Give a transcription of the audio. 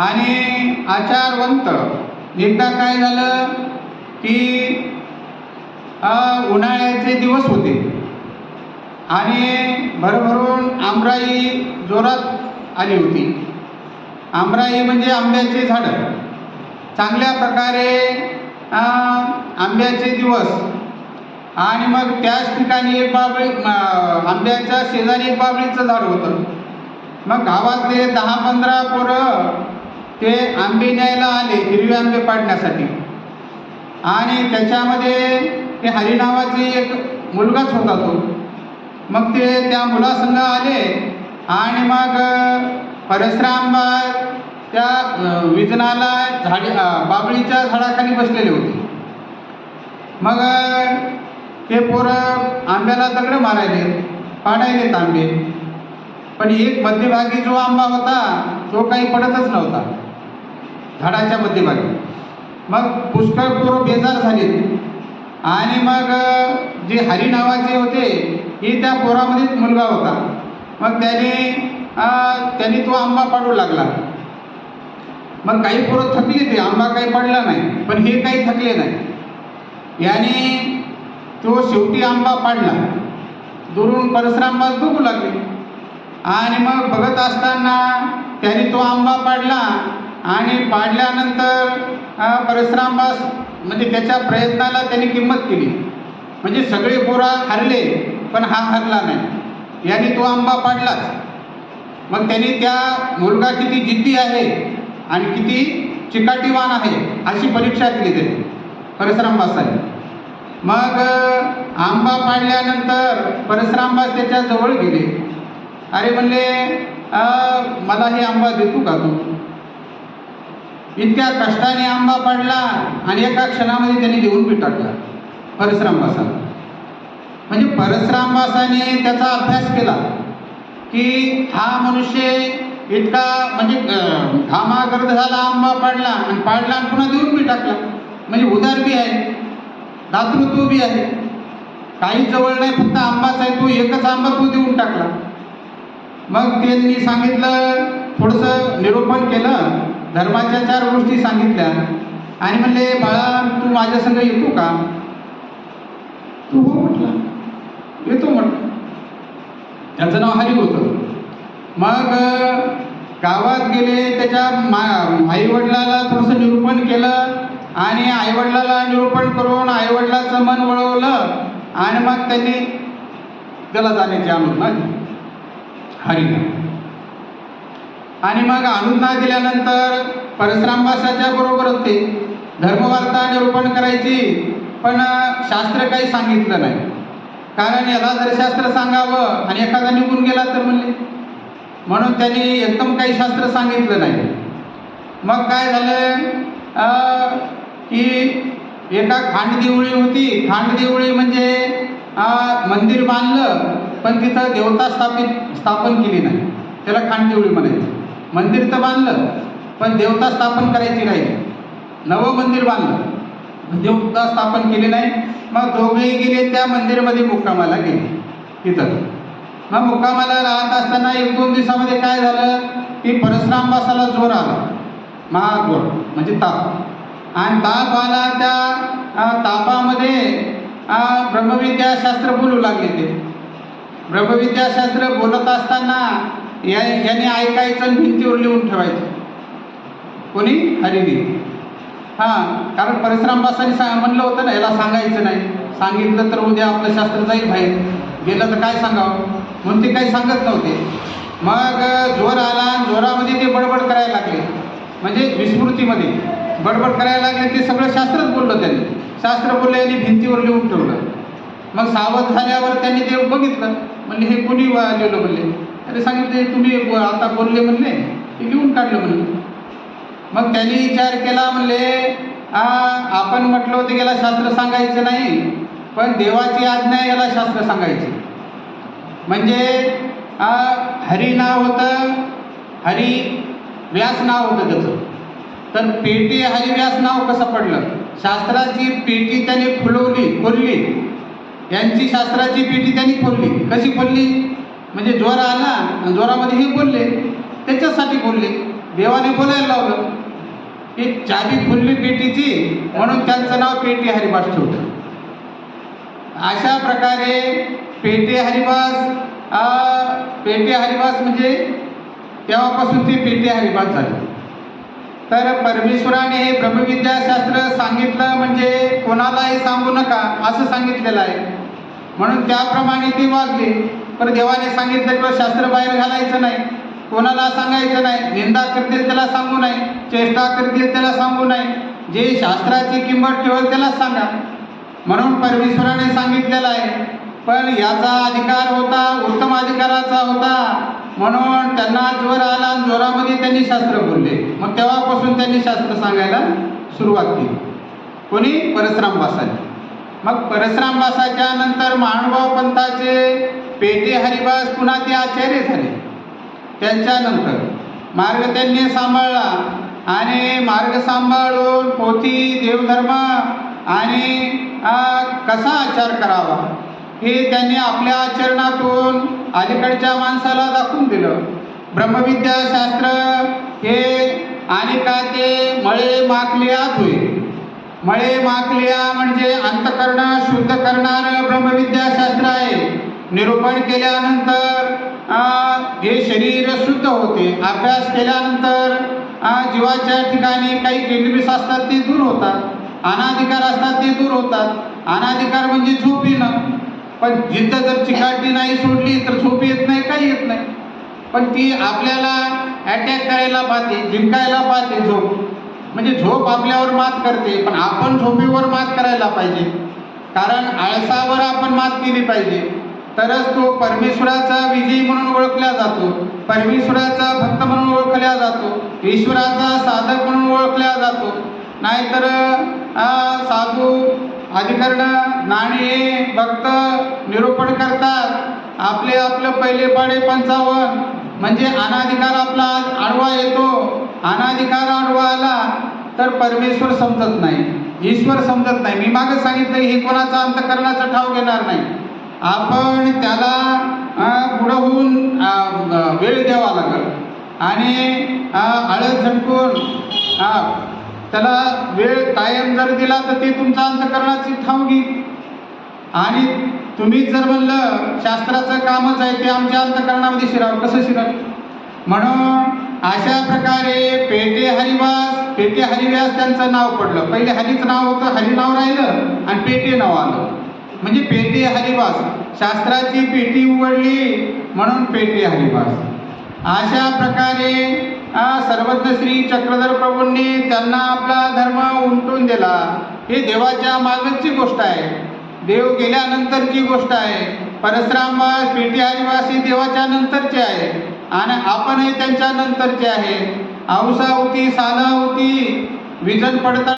आणि आचारवंत. एकदा काय झालं की उन्हाळ्याचे दिवस होते. आणि भरभरून आमराई जोरात आली होती. आमराई म्हणजे आंब्याचे झाडं. चांगल्या प्रकारे आंब्याचे दिवस. आणि मग त्याच ठिकाणी एक बाबळी आंब्याच्या शेजारी एक बाबळीचं झाड होतं. मग गावातले दहा पंधरा पोरं ते आंबे न्यायला आले हिरवे आंबे पाडण्यासाठी. आणि त्याच्यामध्ये ते हरिनावाचे एक मुलगाच होता तो. मग ते त्या मुलासंग आले आणि मग परशुराम त्या विजनाला झाडी बाबळीच्या झाडाखाली बसलेले होते. मग ते पोरं आंब्याला दगड मारायले पाडायलेत आंबे पण एक मध्यभागी जो आंबा होता तो काही पडतच नव्हता. झाडाच्या मध्यभागी. मग पुष्कळ पोरं बेजार झाले आणि मग जे हरी नावाचे होते ही त्या पोरामध्येच मुलगा होता. मग त्याने अ, त्याने तो आंबा पाडू लागला. मग काही पोरं थकली ते आंबा काही पडला नाही पण हे काही थकले नाही. याने तो शेवटी आंबा पाडला. दुरून परशुरामबास बघू लागले. आणि मग बघत असताना त्याने तो आंबा पाडला. आणि पाडल्यानंतर परशुरामबास म्हणजे त्याच्या प्रयत्नाला त्यांनी किंमत केली. म्हणजे सगळे पोरा हरले पण हा हरला नाही. याने तो आंबा पाडलाच. मग त्यांनी त्या मुलगा किती जिद्दी आहे आणि किती चिकाटीवान आहे अशी परीक्षा केली त्यांनी परशुरामबासाने मग आंबा पाडल्यानंतर परशुरामबास त्याच्याजवळ गेले. अरे म्हणले मला हे आंबा देतो का तू? इतक्या कष्टाने आंबा पडला आणि एका क्षणामध्ये त्यांनी देऊन बी टाकला. म्हणजे परशुरामबासाने त्याचा अभ्यास केला की हा मनुष्य इतका म्हणजे घामागर्द झाला आंबा पाडला आणि पाडला आणि पुन्हा देऊन बी टाकला. म्हणजे उदार बी आहे दातृत्व बी आहे. काही जवळ नाही फक्त आंबाच आहे तो एकच आंबा तो देऊन टाकला. मग त्यांनी सांगितलं थोडंसं निरूपण केलं. धर्माच्या चार गोष्टी सांगितल्या. आणि म्हणले बाळा तू माझ्या संग येतो का? तू हो म्हटला. येतो म्हटलं. त्याचं नाव हरी होतं. मग गावात गेले त्याच्या मा आईवडिलाला थोडंसं निरूपण केलं आणि आईवडिलाला निरूपण करून आईवडिलाचं मन वळवलं आणि मग त्यांनी त्याला जाण्याची अनुज्ञा दिली हरीला आणि मग अनुज्ञा दिल्यानंतर परशुरामबासाच्या बरोबरच ते धर्मवार्ता निरूपण करायची. पण शास्त्र काही सांगितलं नाही. कारण याला जर शास्त्र सांगावं आणि एखादा निघून गेला तर म्हणले. म्हणून त्यांनी एकदम काही शास्त्र सांगितलं नाही. मग काय झालं? की एका खांडदिवळी होती. खांडदिवळी म्हणजे मंदिर बांधलं. पण तिथं देवता स्थापित स्थापन केली नाही. त्याला खांडदिवळी म्हणायची. मंदिर तर बांधलं पण देवता स्थापन करायची राहिली नवं मंदिर बांधलं. देवता स्थापन केली नाही. मग दोघेही गेले त्या मंदिरामध्ये मुक्कामाला गेले. तिथं. मग मुक्कामाला राहत असताना एक दोन दिवसामध्ये काय झालं? की परशुरामबासाला जोर आला. महाजोर म्हणजे ताप. आणि ताप आला त्या तापामध्ये ब्रह्मविद्याशास्त्र बोलू लागले ते. ब्रह्मविद्याशास्त्र बोलत असताना या याने ऐकायचं आणि भिंतीवर लिहून ठेवायचं. कोणी? हरिणी हां कारण परशुरामबासांनी सा म्हणलं होतं ना याला सांगायचं नाही. सांगितलं तर उद्या आपलं शास्त्र जाईल बाहेर गेलं तर काय सांगावं? म्हणून ते काही सांगत नव्हते. मग जोर आला आणि जोरामध्ये ते बडबड करायला लागले. म्हणजे विस्मृतीमध्ये. बडबड करायला लागले ते सगळं शास्त्रच बोललं त्यांनी. शास्त्र बोललं आणि भिंतीवर लिहून ठेवलं. मग सावध झाल्यावर त्यांनी ते बघितलं. म्हणले हे कोणी लिहिलं म्हणले? अरे सांगितले तुम्ही आता बोलले म्हणले ते लिहून काढलं म्हणले मग त्यांनी विचार केला म्हणले आपण म्हटलं होतं याला शास्त्र सांगायचं नाही पण देवाची आज्ञा याला शास्त्र सांगायची. म्हणजे हरी नाव होतं हरी व्यास नाव होतं त्याचं. तर पेटी हरिव्यास नाव कसं पडलं? शास्त्राची पेटी त्याने फुलवली खोलली. यांची शास्त्राची पेटी त्यांनी खोलली कशी खोलली म्हणजे ज्वर आला आणि जोरामध्ये हे बोलले त्याच्यासाठी बोलले देवाने बोलायला लावलं. की चाबी खुलली पेटीची म्हणून त्यांचं नाव पेटी हरिभास ठेवलं. अशा प्रकारे पेटे हरिभास पेटे हरिबास म्हणजे तेव्हापासून ते पेटे हरिभास झाले. तर परमेश्वराने हे ब्रह्मविद्याशास्त्र सांगितलं म्हणजे कोणालाही सांगू नका असं सांगितलेलं आहे. म्हणून त्याप्रमाणे ती वागले. पण देवाने सांगितलं किंवा शास्त्र बाहेर घालायचं नाही. कोणाला सांगायचं नाही. निंदा करतील त्याला सांगू नाही चेष्टा करतील त्याला सांगू नाही जे शास्त्राची किंमत ठेवल त्याला सांगा. म्हणून परमेश्वराने सांगितलेलं आहे. पण याचा अधिकार होता उत्तम अधिकाराचा होता. म्हणून त्यांना ज्वर आला आणि जोरामध्ये त्यांनी शास्त्र बोलले. मग तेव्हापासून त्यांनी शास्त्र सांगायला सुरुवात केली. कोणी? परशुराम बासाने मग परशुरामबासाच्या नंतर महानुभाव पंथाचे पेटे हरिवास पुन्हा ते आचार्य झाले. त्यांच्यानंतर मार्ग त्यांनी सांभाळला आणि मार्ग सांभाळून पोथी देवधर्म आणि कसा आचार करावा हे त्यांनी आपल्या आचरणातून अलीकडच्या माणसाला दाखवून दिलं. ब्रह्मविद्याशास्त्र हे आणि का ते मळे माखले आत होईल मळे माकलिया म्हणजे अंतकरण शुद्ध करणारं ब्रह्मविद्याशास्त्र आहे. निरूपण केल्यानंतर हे शरीर शुद्ध होते. अभ्यास केल्यानंतर जीवाच्या ठिकाणी काही केंद्रिस असतात ते दूर होतात. अनाधिकार असतात ते दूर होतात. अनाधिकार म्हणजे झोप येणं. पण जिद्द जर चिकाटी नाही सोडली तर झोप येत नाही काही येत नाही. पण ती आपल्याला अटॅक करायला पाहते जिंकायला पाहते झोप. म्हणजे झोप आपल्यावर मात करते पण आपण झोपेवर मात करायला पाहिजे. कारण आळसावर आपण मात केली पाहिजे. तरच तो परमेश्वराचा विजयी म्हणून ओळखला जातो. परमेश्वराचा भक्त म्हणून ओळखला जातो. ईश्वराचा साधक म्हणून ओळखला जातो. नाहीतर साधू अधिकरण नाणे भक्त निरूपण करतात. आपले आपलं पहिले पाडे पंचावन्न. म्हणजे अनाधिकार आपला आडवा येतो. अनाधिकार आडवा आला तर परमेश्वर समजत नाही. ईश्वर समजत नाही. मी मागे सांगितलं हे कोणाचा अंतकरणाचा ठाव घेणार नाही. आपण त्याला पुढं होऊन वेळ द्यावा लागेल. आणि अं, आळस झटकून त्याला वेळ कायम जर दिला तर ते तुमचा अंतकरणाची ठाव घेईल. आणि तुम्ही जर म्हणलं शास्त्राचं कामच आहे ते आमच्या अंतकरणामध्ये शिरावं. कसं शिराव? म्हणून अशा प्रकारे पेटे हरिवास पेटे हरिव्यास त्यांचं नाव पडलं. पहिले हरीचं नाव होतं हरी नाव राहिलं आणि पेटे नाव आलं. म्हणजे पेटे हरिवास. शास्त्राची पेटी उघडली म्हणून पेटे हरिवास. अशा प्रकारे सर्वज्ञ श्री चक्रधर प्रभूंनी त्यांना आपला धर्म उमटून दिला. हे देवाच्या मागची गोष्ट आहे. देव गेल्यानंतरची गोष्ट आहे. परसरामवास पेटी हरिवास ही देवाच्या नंतरचे आहे. आणि आपणही त्यांच्या नंतरचे आहे औसावती सालावती विजन पडता